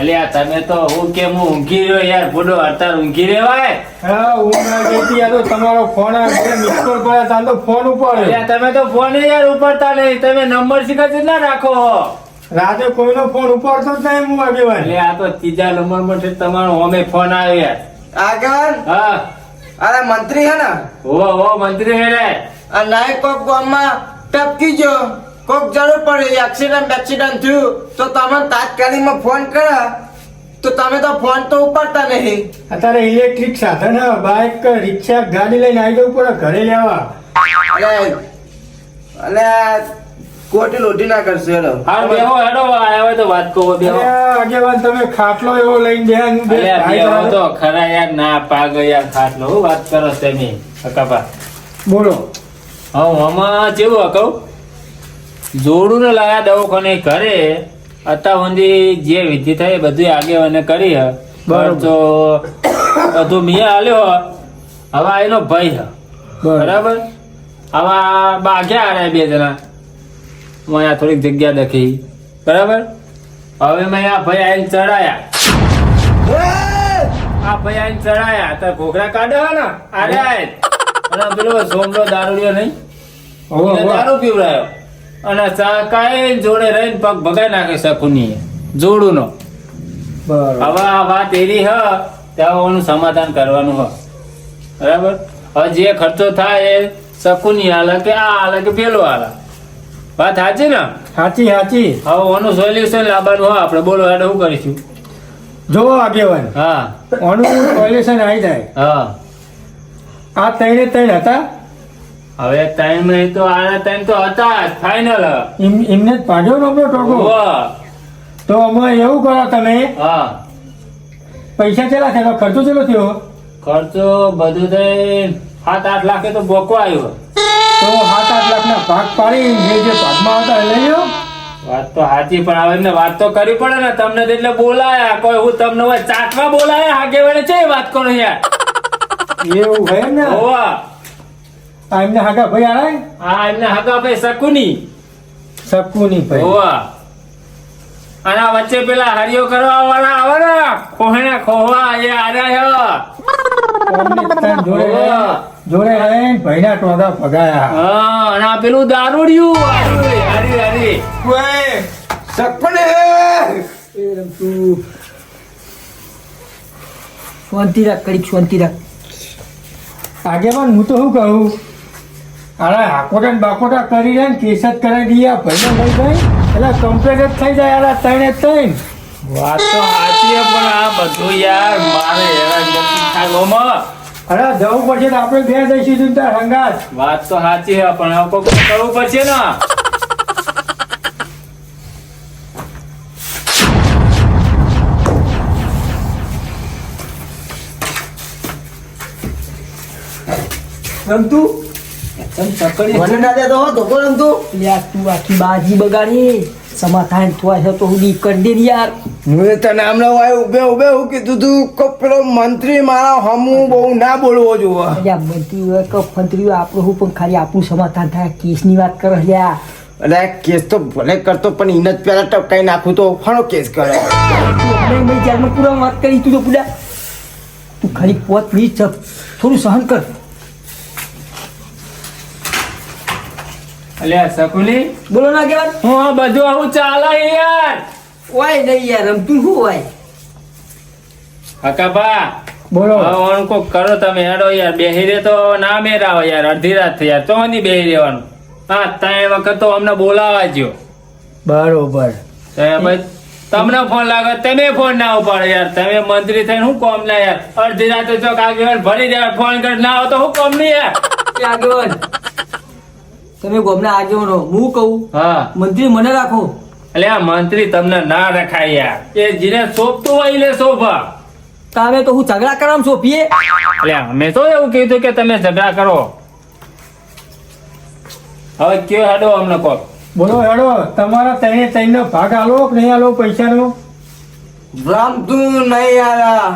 અલ્યા તમે તો હું કેમ હું ઊંઘી રહ્યો યાર બુડો અત્યારે ઊંઘી રેવાય હા ઊંઘ ના ગઈ હતી. આ તો તમારો ફોન આવે મિસ કોલ પડ્યા તા તો ફોન ઉપર અલ્યા તમે તો ફોન યાર ઉપાડતા નહીં તમે નંબર શીખા કેટલા રાખો. રાતે કોઈનો ફોન ઉપાડતો જ નહીં હું આગેવાન એટલે આ તો ત્રીજા નંબર માટે તમારો હોમે ફોન આવે યાર આગળ? હા. અરે મંત્રી હે ને? ઓ ઓ મંત્રી હે રે. આ નાયક કોક ગામમાં ટપકી જો કોક જરૂર પડે એક્સિડન્ટ એક્સિડન્ટ થયું તો તમે તાત્કાલિકમાં ફોન કરો. તો તમે તો ફોન તો ઉપાડતા નહીં. અત્યારે ઇલેક્ટ્રિક સાધન બાઇક રિક્ષા ગાડી લઈને આવી જવું પડે ઘરે લેવા. અરે કોટી લોટી ના કરશે હેલો. હાલ બેહો હેડો આયા હોય તો વાત કહો બેહો. આગેવાન તમે ખાટલો એવો લઈને બે હું ભાઈ બેહો તો ખરા યાર ના પાગ યાર ખાટલો વાત કરો તમે કાકા બોલો. હા હમા જેવું કહું જોડું ને લાયા દવાખાને ઘરે અત્યાર સુધી જે વિધિ થાય એ બધું આગેવાને કરી હ. બરોબર. તો બધું મેં આલ્યો હવે એનો ભાઈ હે. બરાબર. હવે બાગ્યા રહ્યા બે જણા. હું અહીંયા થોડીક જગ્યા દખી. બરાબર? હવે મેં આ ભાઈ આવીને ચડાયા. આ ભાઈ ચડાયા. તો ઘોઘરા કાઢ્યા ને? આડ્યા. અને પેલો સોમડો દારૂડિયો નહીં? દારૂ પીવડાયો. અને કાંઈ જોડે રહીને પગ ભગાઈ નાખે શકુની જોડું નો બરાબર. હવે આ વાત એરી હ ત્યાં સમાધાન કરવાનું હ. બરાબર? હવે જે ખર્ચો થાય એ શકુની હાલે કે આ હાલે કે પેલો હાલે. વાત સાચી ને? સાચી સાચી. હવે ઓનું સોલ્યુશન લાવવાનું હોય આપણે બોલો એટલે શું કરીશું? જોવો આગેવાન. હા. ઓનું સોલ્યુશન આવી જાય. હા. આ ત્રણે ત્રણ હતા. હવે ટાઈમ નહીં તો આના ટાઈમ તો હતા ફાઈનલ એમને જ ભાગ્યો નબળો ટોકો તો અમે એવું કરો તમે હા. પૈસા ચેલા થયા? ખર્ચો ચેલો થયો? ખર્ચો બધું થઈ સાત આઠ લાખે તો બોકો આવ્યો. તો સાત આઠ લાખ ના ભાગ પાડી જે જે ભાગમાં આવતા એ લઈ લો વાત તો સાચી પણ હવે ને વાત તો કરવી પડે ને. તમને એટલે બોલાયા. કોઈ હું તમને હોય ચાટવા બોલાયા હાગે વડે છે વાત કરો યાર એવું હોય ને? હોવા આ એમને હાગા ભાઈ આડાય હા એમને હાગા ભાઈ શકુની. શકુની ભાઈ. ઓવા અને વચ્ચે પેલા હરિયો કરવા વાળા આવે ને કોહણા ખોવા એ આર્યા અમને જોડે રહીને ભાઈના ટોંડા ભગાયા. હા અને આ પેલું દારૂડિયું. હરી હરી હારી. કોઈ સપને શાંતિ રાખ કડીક શાંતિ રાખ. આગેવાન હું તો શું કહું? અરે હાકોટા ને બાકોટા કરી જાય ને કેસ જ કરાવી દઈએ. ભાઈ ભાઈને લઈ જાય. એટલે કમ્પ્લેટ જ થઈ જાય. અરે ત્રણે ત્રણ. વાત તો સાચી છે, પણ આ બધું યાર મારે હેરાન ગતિ અરે જવું પડશે તો આપણે બે જઈશું તાર હંગાત. વાત તો સાચી છે પણ હવે કોઈ કરવું પડશે ને. રમતું મને ના તો યાર તું. આખી બાજી બગાડી. સમાધાન થાય છે તો હુડી કરી દે યાર. હું તને હમણાં વાય ઉભે ઉભે હું કીધું તું કે પેલો મંત્રી મારા હમું બહુ ના બોલવો જોવો. અલ્યા મંત્રી હોય કે મંત્રી હોય આપણું હું પણ ખાલી આપણું સમાધાન થાય કેસની વાત કરે લ્યા એટલે કેસ તો ભલે કરતો પણ એને જ પેલા ટપકાઈ નાખું તો ફાણો કેસ કરે. મેં જારમાં પૂરા વાત કરી તું તો પૂરા. તું ખાલી પોત પ્લીઝ થોડું સહન કર. અલ્યા સકુની બોલો ના હું આ બધું આવું ચાલે યાર. હોય નહીં યાર રમતું શું હોય? હકાભા બોલો. હવે કોક કરો તમે હેડો યાર બેહી રે તો ના મેરાવો યાર અડધી રાત થઈ યાર તો નહીં બેહી રહેવાનું. હા ત્રણ વખત તો અમને બોલાવા જ્યો બરોબર તમને ફોન લાગે તમે ફોન ના ઉપાડો યાર તમે મંત્રી થઈને શું કોમ ના યાર? અડધી રાતે ચોક આગળ ભરી દેવા ફોન કરી ના આવો તો શું કોમ નહીં યાર? આગેવાન? તમે ગોમના આગેવાનો હું કહું હા. મંત્રી મને રાખો. એટલે આ મંત્રી તમને ના રખાય યાર. એ જીને શોભતું હોય લે શોભા તમે તો હું ઝઘડા કરવા સોંપીએ. એટલે અમે તો એવું કીધું કે તમે ઝઘડા કરો. હવે કયો હેડો અમને કહો બોલો હેડો તમારા ત્રણે ત્રણ નો ભાગ આલો કે નહીં આલો પૈસાનો? રમતું નહીં આલા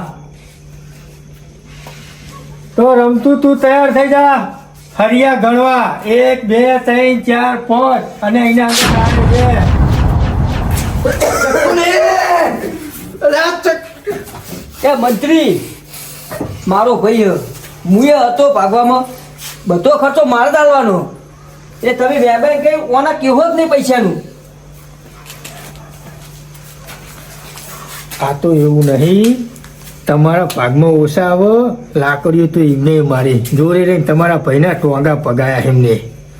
તો રમતું તું તૈયાર થઈ જા. હરિયા ગણવા. એક બે ત્રણ ચાર પાંચ. અને એના ચક એ મંત્રી મારો ભાઈ મુએ હતો ભાગવામાં. બધો ખર્ચો મારે ડાલવાનો. એ તમે વ્યાપારી કઈ ઓના કેવો જ નહીં પૈસાનું. આ તો એવું નહીં. તમારા ભાગમાં ઓછા આવે લાકડીઓ તો એમને મારી. જોડે રહીને તમારા ભાઈના ટોંગા પગાયા એમને.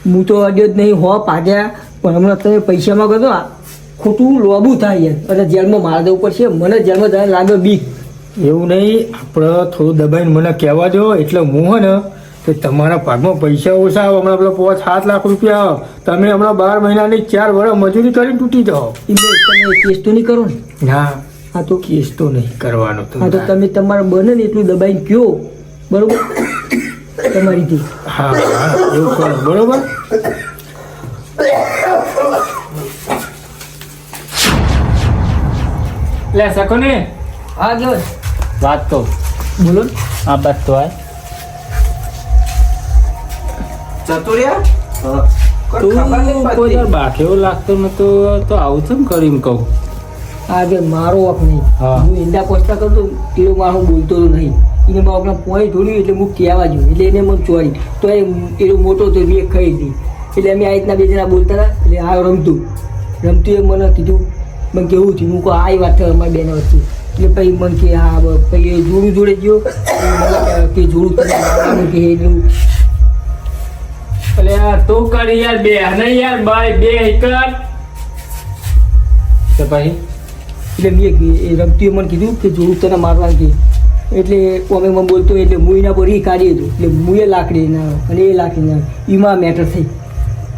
હું તો અડ્યો જ નહીં હો પાગ્યા. પણ હમણાં તમે પૈસામાં કહો આ ખોટું લોબું થાય અને જેલમાં મારી દેવું પડશે. મને જેલમાં જાય લાગે બી. એવું નહીં આપણે થોડું દબાઈને મને કહેવા દો. એટલે હું હે ને કે તમારા ભાગમાં પૈસા ઓછા આવે. હમણાં પેલા પાંચ સાત લાખ રૂપિયા આવે. તમે હમણાં બાર મહિનાની ચાર વર્ષ મજૂરી કરીને તૂટી જાઓ. તમે કેસ તો નહીં કરો ને. ના. હા તો કેસ તો નહીં કરવાનો હા તો તમે તમારે બને ને એટલું દબાઈને કયો. બરોબર? તમારી થી હા હા એવું કરો. બરોબર? લે શકો ને હા જો. વાત તો બોલો. ને. આ બસ તો આ. ચતુર્યા? તું કોઈ. બાકેવો લાગતો નતો તો આવું છે ને કરીને કહું? આ જે મારો હક નહીં હા. હું ઈંડા પોસ્તા કરતો તેરો મારો બોલતો તો નહીં. એને મારા ઓગણા પોઈન્ટ ધોડ્યું એટલે હું કહેવા જોયું એટલે એને મને ચોરી. તો એ એનો મોટો તો વેગ ખાઈ હતી એટલે અમે આ રીતના બે જણા બોલતા હતા એટલે આ રમતું. રમતું એ મને કીધું મને કેવું થયું? હું કહું આ વાત થઈ અમારી બેના વચ્ચે એટલે પછી મને કે હા બ- પછી એ જોડું જોડે ગયો. કે- કે જોડું કે એટલું એટલે આ તું કર યાર બે. અને યાર બાય બે કર તો પછી? એટલે મેં એ રમતું મને કીધું કે જોડું તને મારવાનું કે એટલે અમે મને બોલતો એટલે હું એના પર એ કાઢી હતું એટલે હું એ લાકડી ના અને એ લાકડી ના એમાં મેટર થઈ.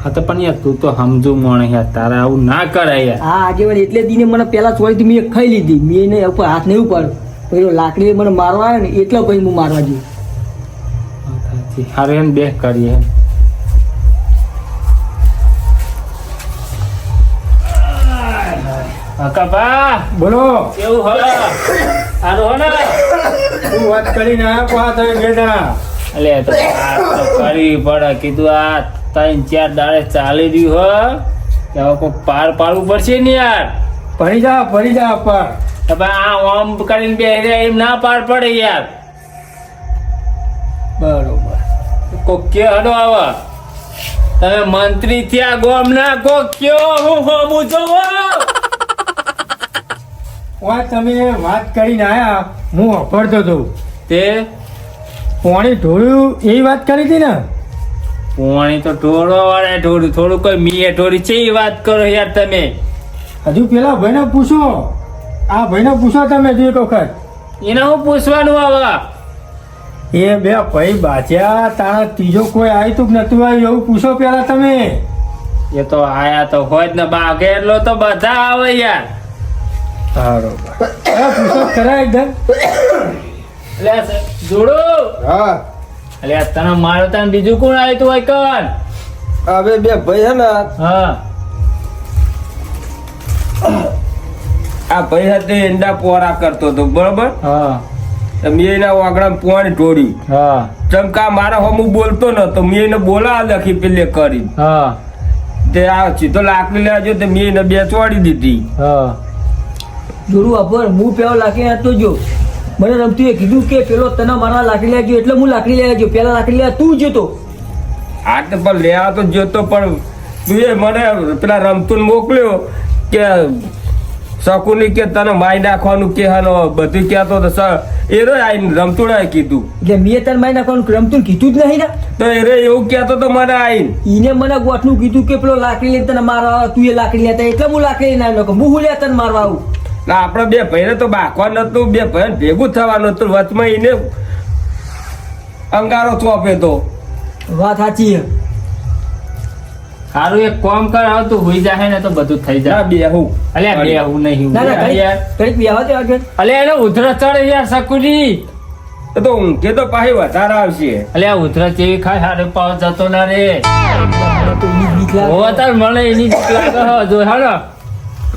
હા તો પણ યાર તું તો સમજુ મોણ યાર તારા આવું ના કરાય યાર. આ આગેવાન એટલે દીને મને પહેલા ચોરીથી મેં ખાઈ લીધી. મેં એને ઉપર હાથ નહીં ઉપાડ્યો. પેલો લાકડી મને મારવા આવ્યો ને એટલો પછી હું મારવા ગયો. હારે બે કરીએ કપા બોલો. કેવું હો? આનો હો ને? તું વાત કરીને આયા પા તમે બેટા એટલે તો આ કરવી પડે. કીધું આ ત્રણ ચાર દાડે ચાલી રહ્યું હો. કે હવે કોઈ પાર પાડવું પડશે ને યાર. પડી જા પડી જા પા હવે આ ઓમ કરીને બે એમ ના પાર પડે યાર. બરોબર. કોક કે હડો આવા તમે મંત્રી થયા ગોમ ના કો કયો હું હોમું જોવો વા તમે વાત કરીને આયા હું અફડતો હતો. તે પાણી ઢોળ્યું એ વાત કરી હતી ને? પોણી તો ઢોળવા વાળા ઢોળ્યું થોડું કોઈ મીએ ઢોળી છે એ વાત કરો યાર તમે. હજુ પેલા ભાઈને પૂછો. આ ભાઈને પૂછો તમે હજુ એક વખત. એને હું પૂછવાનું આવા? એ બે ભાઈ બાચ્યા તારા ત્રીજો કોઈ આવ્યું તું નથી નતું આવ્યું એવું પૂછો પેલા તમે. એ તો આયા તો હોય જ ને બાગે એટલો તો બધા આવે યાર. હવે ખરા એકદમ. એટલે જોડો. હા. એટલે તને મારો તને બીજું કોણ આવ્યું તું હોય કન હવે બે ભાઈ હે ને હા. આ ભાઈ સાથે ઈંડા પોરા કરતો હતો બરોબર? હા. મેં એના વાગડા પોણી ઢોળ્યું હા. ચમકા મારા હમું બોલતો નતો મેં એને બોલા લખી પેલે કરી. હા. તે આ સીધો લાકડી લેજો તે મેં એને બે ચોડી દીધી. હા. જોડું અભર હું પેલો લાકડી આપતો જો મને રમતું એ કીધું કે પેલો તને મારા લાકડી લેજો એટલે હું લાકડી લેવા ગયો પેલા લાકડી લેવા તું જતો. આ તો પણ લેવા તો જોતો પણ તું એ મને પેલા રમતું મોકલ્યો કે શકુની કે તને માય નાખવાનું કે હાનો બધું કહેતો તો સર એરો આઈને રમતુડાએ કીધું. એટલે મેં તને માય નાખવાનું રમતું કીધું જ નહીં ને. તો રે એવું કહેતો તો મને આઈને. ઈને મને ગોઠનું કીધું કે પેલો લાકડી લઈને તને મારવા તું એ લાકડી લેતા એટલે હું લાકડી લઈને આવ્યો હું હું લે તને મારવા આવું. ના આપણે બે ભાઈને તો બાકવા નતું બે ભાઈ ભેગું થવાનું હતું વચમાં એને અંગારો ચોપે તો. વાત સાચી છે. સારું એક કોમ કર આવ તું હોઈ જાહે ને તો બધું થઈ જાય. બે હું. અલ્યા બે હું નહીં ના ના યાર બે દે આગળ. અલ્યા એને ઉધર ચડે યાર સકુલી એ તો ઊંઘે તો પાછી વધારે આવશે. અલ્યા ઉધર ચેવી ખાય હારે પાવ જતો ના રે. હોવા તાર મને એની જો હાલો હા,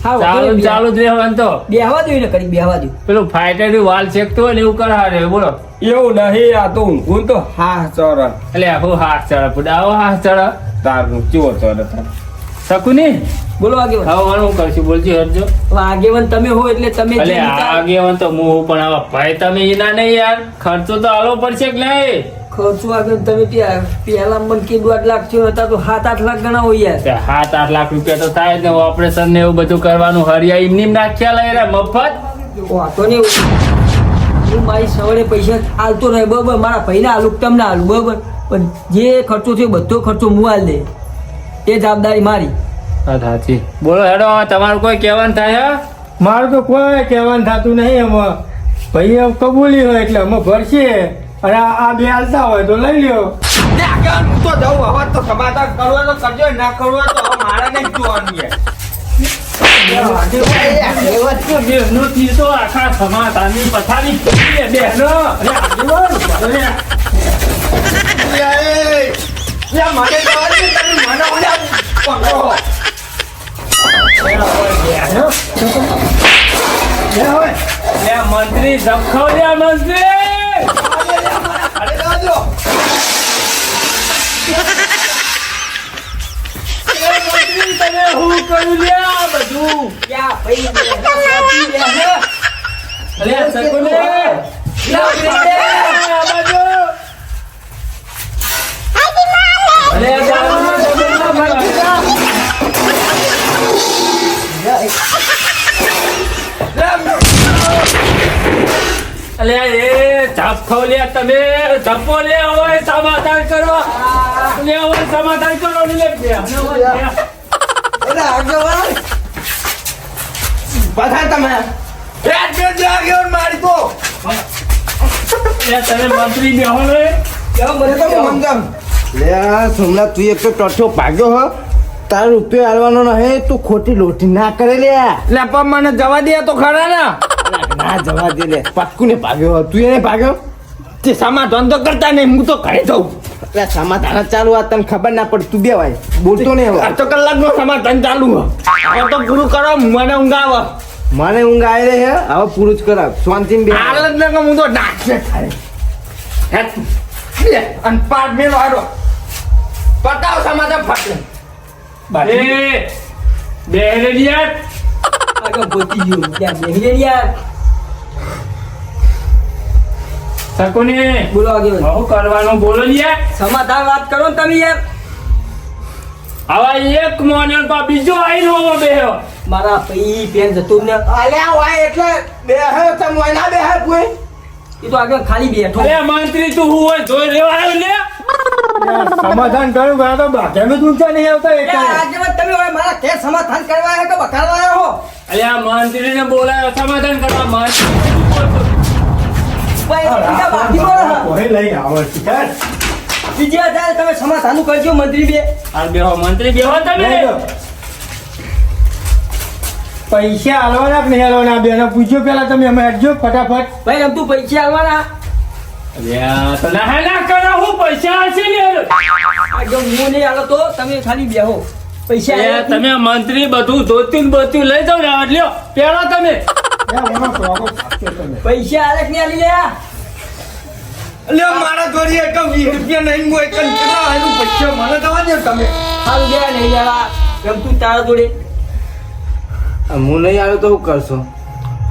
ચાલુ ચાલુ જ રહેવાનું તો. બેહવા દો ને કરી બેહવા દો. પેલું ફાઈટર વાલ શેકતું હોય ને એવું કરાવે બોલો. એવું નહીં આ તો ઊંઘું તો. હાથ ચોરા એટલે હું હાથ ચડ? પુડા હાથ ચડ. તારું ચો ચોરે તાર ને બોલો આગેવાન. ખાવાનું હું કરશું બોલજી હરજો. આગેવાન તમે હો એટલે તમે અલે આગેવાન તો હું પણ આવા ભાઈ તમે એના નહીં યાર. ખર્ચો તો આલો પડશે કે નહીં? ખર્ચો આગળ તમે પહેલા મને કીધું આઠ લાખ થયો હતા તો સાત આઠ લાખ ગણા હોય યાર. સાત આઠ લાખ રૂપિયા તો થાય ને ઓપરેશન ને એવું બધું કરવાનું હરિયા એમની એમ નાખ્યા લઈ રહ્યા મફત? વાતો ને હું મારી સવારે પૈસા હાલતો રહે બરોબર મારા ભાઈને આલું તમને હાલુ બરોબર. પણ જે ખર્ચો થયો બધો ખર્ચો હું હાલ દે. એ જવાબદારી મારી. વાત સાચી. બોલો હેડો તમારું કોઈ કહેવાનું થાય હે? મારું તો કોઈ કહેવાનું થતું નહીં એમાં ભાઈ કબૂલી હોય એટલે અમે ભરશે. અને આ બે હાલતા હોય તો લઈ લ્યો હું તો જાઉં હવે તો સમાધાન કરવું તો કરજો ના કરવું તો હવે મારે નહીં જોવાનું છે. અરે અરે મંત્રી લે મંત્રી મંત્રી તમે હું કર્યું લે આ બધું ક્યાં પૈસા. અરે સકુને લે બાજુ. અરે અલે એ ઝાપખો લે તમે ઝપો લે હવે સમાધાન કરો. લે હવે સમાધાન કરો ને લે. અરે આગેવાન બધા તમે. બે જે આગેવાન મારી તો. લે તમે મંત્રી બેહો લે મને તો મંગમ. લે સોમનાથ તું એક તો ટોઠો ભાગ્યો હો. તાર રૂપિયો આલવાનો નહીં તું ખોટી લોટી ના કરે લે લે પણ મને જવા દે તો ખરા ને. ના જવા દે લે. પાક્કું ને ભાગ્યો હો તું એને ભાગ્યો? તે સામા તો કરતા નહીં હું તો ઘરે જાઉં. એટલે સામા જ ચાલુ આ તને ખબર ના પડે તું બે ભાઈ બોલતો નહીં હવે. અડધો કલાકનો સમાધાન ચાલુ હવે તો પૂરું કરો મને ઊંઘ આવે મને ઊંઘ આવી રહી હે હવે પૂરું જ કરાવ. શાંતિ બે હાલ જ ને હું તો ડાકશે ખાય હેટ અને પાટ મેલો આરો પતાવ સમાધાન ફાટે એ બે યાર. આગળ પહોંચી ગયું ત્યાં બેહી રે યાર સકુને બોલો આગેવાન બહુ કરવાનું બોલો યાર સમાધાન વાત કરો ને તમે યાર આવા એક મોને પા બીજો આઈને નો બેહ્યો મારા પઈ પેન જતું ને અલ્યા હોય એટલે બે હે તમ વાય ના બે હે કોઈ એ તો આગળ ખાલી બેઠો અરે મંત્રી તું હું હોય જોઈ રહ્યો આવ્યો લે સમાધાન કર્યું ગયા તો બાકી ઊંચા નહીં આવતા એક આજે તમે હવે મારા કે સમાધાન કરવા આવ્યા તો બકાડવા આવ્યા હો? અરે આ મંત્રીને બોલાયો સમાધાન કરવા મંત્રી ભાઈ બીજા બાકી બોલો. હા. કોઈ લઈ આવો બીજી જાય તમે સમાધાન કરજો મંત્રી બે. આ બેહો મંત્રી બેહો તમે. પૈસા હાલવાના કે નહીં હાલવાના બેને પૂછ્યો પેલા તમે અમે હટજો ફટાફટ. ભાઈ તો પૈસા હશે તમે મંત્રી બધું ધોતું બધું લઈ જાવ ને લ્યો પેલો તમે. પૈસા આલે ની આલી લ્યા? મારા જોડી એક વીસ રૂપિયા નહીં હું એક પૈસા મને દવા દે તમે. સારું ગયા નહીં યાર રમતું તારા જોડે. હું નહીં આવ્યો તો હું કરશો?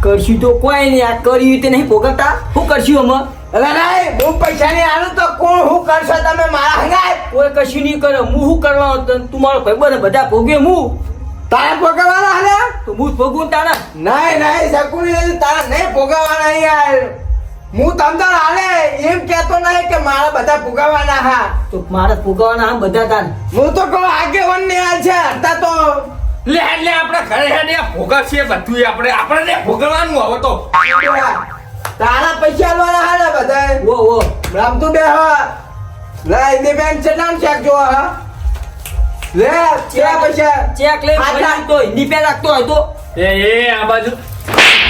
કરશું તો કોઈ નહીં આ કર્યું તે નહીં ભોગવતા. શું કરશું અમે અલા નાય બહુ પૈસા ની આલું તો કોણ હું કરશો તમે મારા હંગાય? કોઈ કશું નહીં કરે હું શું કરવા તું મારો ભાઈ બને બધા ભોગે હું. તારે ભોગવવાના હલે તો હું ભોગવું તારા. નાય નાય શકુની તારા નહીં ભોગવવાના યાર. હું તમતાર હાલે એમ કહેતો નહીં કે મારા બધા ભોગવવાના હા. તો મારા ભોગવવાના હા બધા તાર. હું તો કહું આગેવાન ને આ છે હતા તો. લે એટલે આપણે ઘરે હેડે ભોગા બધું આપણે. આપણે ભોગવવાનું હવે તો. તારા પૈસા વાળા હા ને બધા ઓ ઓ રામતું બે હા. લે ઇન્ડી બેંક છે નામ ચેક જો હા. લે ચેક પૈસા. ચેક લે તા- હિન્દી પે રાખતો હોય તો. એ એ આ બાજુ.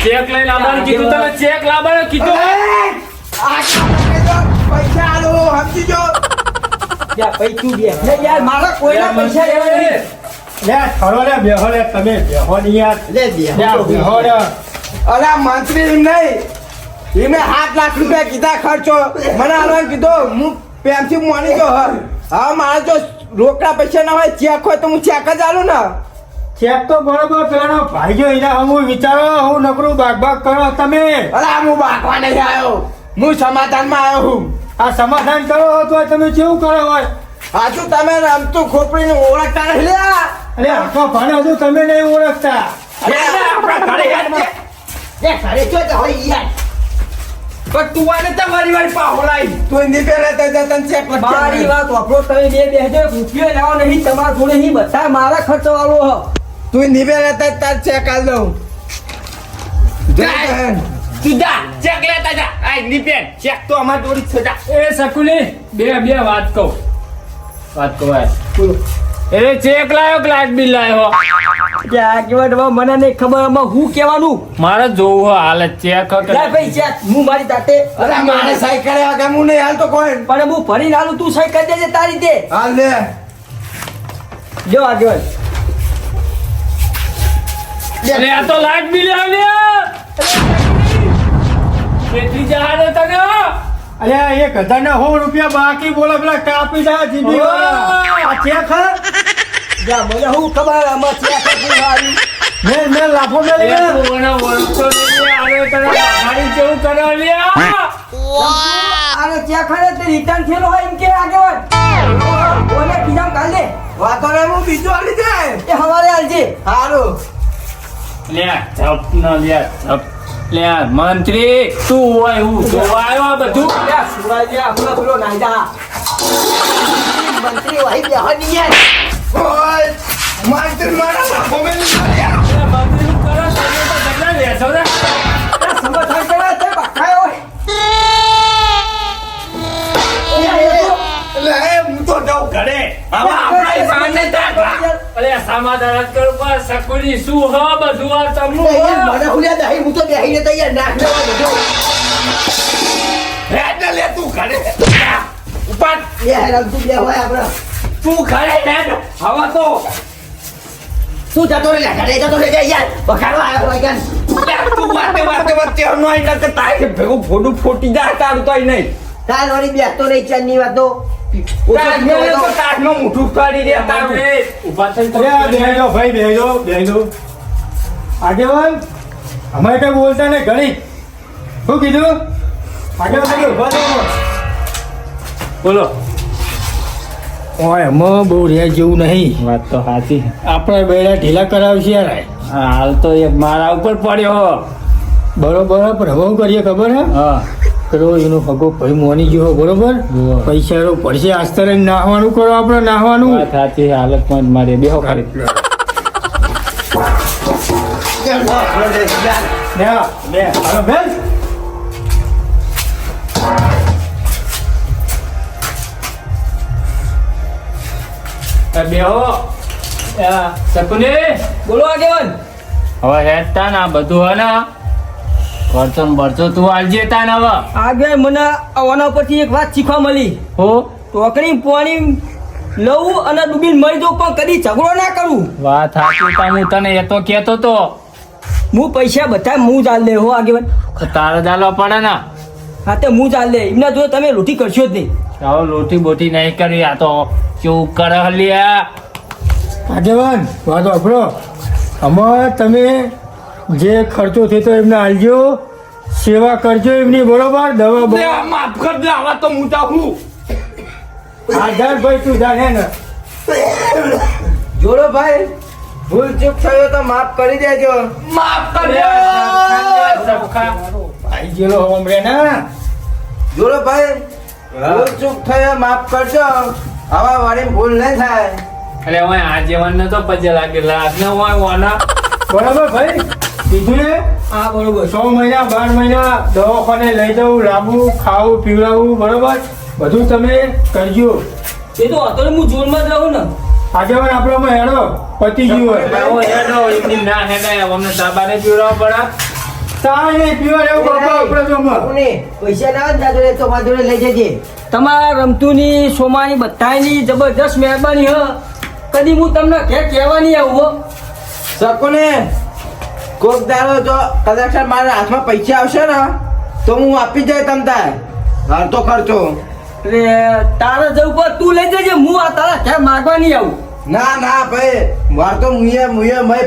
ચેક લઈને આવવાનું કીધું તમે ચેક લાવવાનું કીધું. એ, આ પૈસા આલો સમજી જો યાર ભાઈ તું બે યાર મારા કોઈના પૈસા લેવા નહીં. લે ખરો બેહો લે તમે બેહો નહીં યાર. લે દે લે બેહો અરે મંત્રી એમ નહીં. એમને સાત લાખ રૂપિયા કીધા ખર્ચો. મને આલવાનું કીધો હું પ્રેમથી માની ગયો હ હા મારે જો રોકડા પૈસા ના હોય ચેક હોય તો હું ચેક જ આલું ને. ચેક તો બરોબર પેલાનો ભાઈ જો એના હું વિચારો હું નકરું બાગ બાગ કરો તમે. અરે હું બાગવા નહીં આવ્યો હું સમાધાનમાં આવ્યો હું. આ સમાધાન કરો તો તમે કેવું કરો હોય? આજુ તમે રમતું ખોપડીને ઓળખતા નહીં લ્યા. અરે આખો ભાને હજુ તમે નહીં ઓળખતા. આપણા ઘરે યાર એ ઘરે જો તો હોય યાર. પણ તું આને તો મારી પાહો લાઈ. તું એની પહેલા તો તો તને ચેક લખી મારી. વાત વાપરો તમે બે બેહજો રૂપિયો લાવો નહીં તમારા જોડે નહીં બધા મારા ખર્ચો વાળો હ તું એની પહેલા તો તાર ચેક આલ દઉં. તું જા ચેક લેતા જા આ નીપેન ચેક તો અમાર જોડી છે જા એ શકુની બે બે વાત કહું વાત કહું આય. એટલે ચેક લાયો કે બિલ લાયો? કે આ કેવા મને નહીં ખબર આમાં હું કેવાનું મારે જોવું હો હાલ ચેક લે ભાઈ ચેક હું મારી જાતે અરે મારે સાયકલ કર્યા વગર હું હાલ તો કોઈ. પણ હું ભરીને આલું તું સાયકલ દેજે તારી દે. હાલ દે. જો આગળ લે આ તો લાઈટ બિલ આવ્યા. કેટલી જહાજ તને અરે એક હજાર ના સો રૂપિયા બાકી બોલો પેલા કાપી દા જીબી આ ચેક જા મને હું ખબર આમાં આવી મેલ લાફો તને ગાડી જેવું કરે લ્યા આને ચેક ખરે તે રિટર્ન થયેલો હોય એમ કે આગળ ઓને બીજા કાલ દે. વાતો હું બીજું આલી જાય. એ હવારે આલજે સારું લ્યા જપ ન લ્યા જપ. લ્યા મંત્રી તું હોય હું જોવાયો આ બધું? લે આપણો પેલો નાયદા મંત્રી વાહી બેહો ની ઓય માર મારા લાખો મેં લ્યા, મંત્રી શું કરો તમે તો ઝઘડા લેશો ને તે લે હું તો જાઉં ઘરે. હવે આપણા સામે જા અરે સમાધાન જ પર સકુની શું હ બધું આ તમનું મને ખુલ્યા દહી હું તો બેહીને તૈયાર નાખ દેવા બધું હેડ લે તું ઘરે. ઉપર બે હેરાન તું બે હોય આપણે. તું ઘરે હેડ હવે તો શું જતો રે ઘરે જતો રે યાર. બખાડવા આવ્યો હોય કાન તું વાતે વાતે વાતે નો આઈ ના કે તારે ભેગું ફોટું ફોટી જાય તારું તો નહીં. તાર વળી બેસતો નહીં ચાંદની વાતો. આગેવાન અમારે કઈ બોલતા નહીં ઘણી શું કીધું? આગેવાન બોલો. ઓય એમાં બહુ રહ્યા જેવું નહીં. વાત તો સાચી આપણે બેડા ઢીલા કરાવશે યાર. હાલ તો એ મારા ઉપર પડ્યો. બરોબર પણ હવે કરીએ ખબર હે? હા. પેલો એનો હગો ભાઈ મોની ગયો બરોબર? પૈસા પડશે આસ્તરે નાહવાનું કરો આપણે નાહવાનું? સાચી હાલતમાં મારે બેહો ખાલી. બે બેહો. શકુની? બોલો આગેવાન. હવે હેતા ના બધું હે ને બરતો તું આલજે તા ને હવે આગળ મને આના પરથી એક વાત શીખવા મળી. હો? ટોકરી પાણી લઉં અને ડૂબીને મરી દઉં પણ કદી ઝઘડો ના કરું. વાત સાચી તા હું તને એ તો કહેતો તો. હું પૈસા બધા હું ચાલ દે હો આગેવાન. તારે ચાલવા પડે ને. હા તે હું ચાલ દે. એમના જો તમે લોટી કરશો જ નહીં. આવો લોટી બોટી નહીં કરી આ તો કેવું કરે લ્યા આગેવાન વાત વાપરો. આમાં તમે જે ખર્ચો થતો એમને આલજો સેવા કરજો એમની બરોબર? દવા માફ કર દે હવે તો હું જાઉં આધાર ભાઈ તું જાણે ને. જોડો ભાઈ ભૂલ ચૂક થયો તો માફ કરી દેજો. માફ કરજો ભાઈ જેલો હમરે ના. જોડો ભાઈ ભૂલ ચૂક થયો માફ કરજો. આવા વાળી ભૂલ નહીં થાય. એટલે હવે આજીવન ને તો પજે લાગે. લાગ હું હોય ઓના. બરાબર ભાઈ? કીધું ને? હા બરોબર. છ મહિના બાર મહિના દવાખાને લઈ જવું લાવવું ખાવું પીવડાવવું બરોબર? બધું તમે કરજો. એ તો અત્યારે હું જોનમાં જ રહું ને. આગેવાન આપણામાં હેડો પતી ગયું હોય. હેડો એમની ના હેડાય અમને પીવડાવવા પડે. તાય નહીં પીવા એવું બાપા આપણે તો પૈસા ના જ જોડે તો મારા જોડે લઈ જજે. તમારા રમતુની સોમાની બધાની જબરજસ્ત મહેરબાની હ. કદી હું તમને ઘેર કહેવાની નહીં આવું હો. શકુને? કોક દારો જો કદાચ મારા હાથમાં પૈસા આવશે ને તો હું આપી જાય તમ તાર હાલ તો ખર્ચો. એટલે તારે જવું પર તું લઈ જજે હું આ તારા ઘેર માગવા નહીં આવું. ના ના ભાઈ માર તો મુએ મુએ મય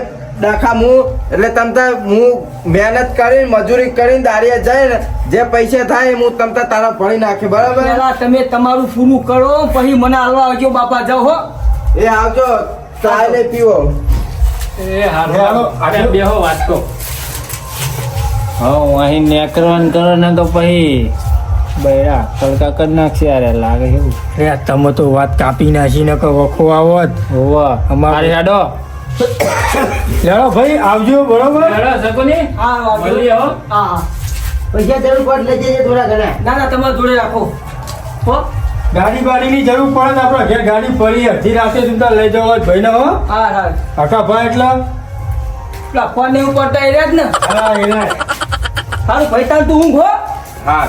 દાખા હું એટલે તમ તાર હું મહેનત કરીને મજૂરી કરીને દાડીએ જઈને જે પૈસે થાય હું તમ તાર તારા ભણી નાખે બરાબર? તમે તમારું પૂરું કરો પછી મને હાલવા આવજો બાપા જાઓ હો. એ આવજો ને પીવો. એ હારું હાલો, બેહો વાત કહો હા અહીં નેકરવાન કરો ને તો પછી બૈરા કલકા કરી નાખશે યાર લાગે એવું. તમે તો વાત કાપી નાખી ને કે વખો આવત હોવા. અમારે- હેડો. લેડો ભાઈ આવજો બરોબર? હેડો સકુની હા આવજો. મળીએ હા હા. પૈસા જરૂર પડ લેજે થોડા ઘણા. ના ના તમારે જોડે રાખો. હો? ગાડી બાડીની જરૂર પડે તો આપણે ઘેર ગાડી પડી અડધી રાતે સુધા લઈ જવા ભાઈ ને હો. હા હા કાકા ભાઈ એટલે? પેલા ફોન ને એવું પડતા એ જ ને. હા એના સારું ભાઈ તાર તું ઊંઘ હા.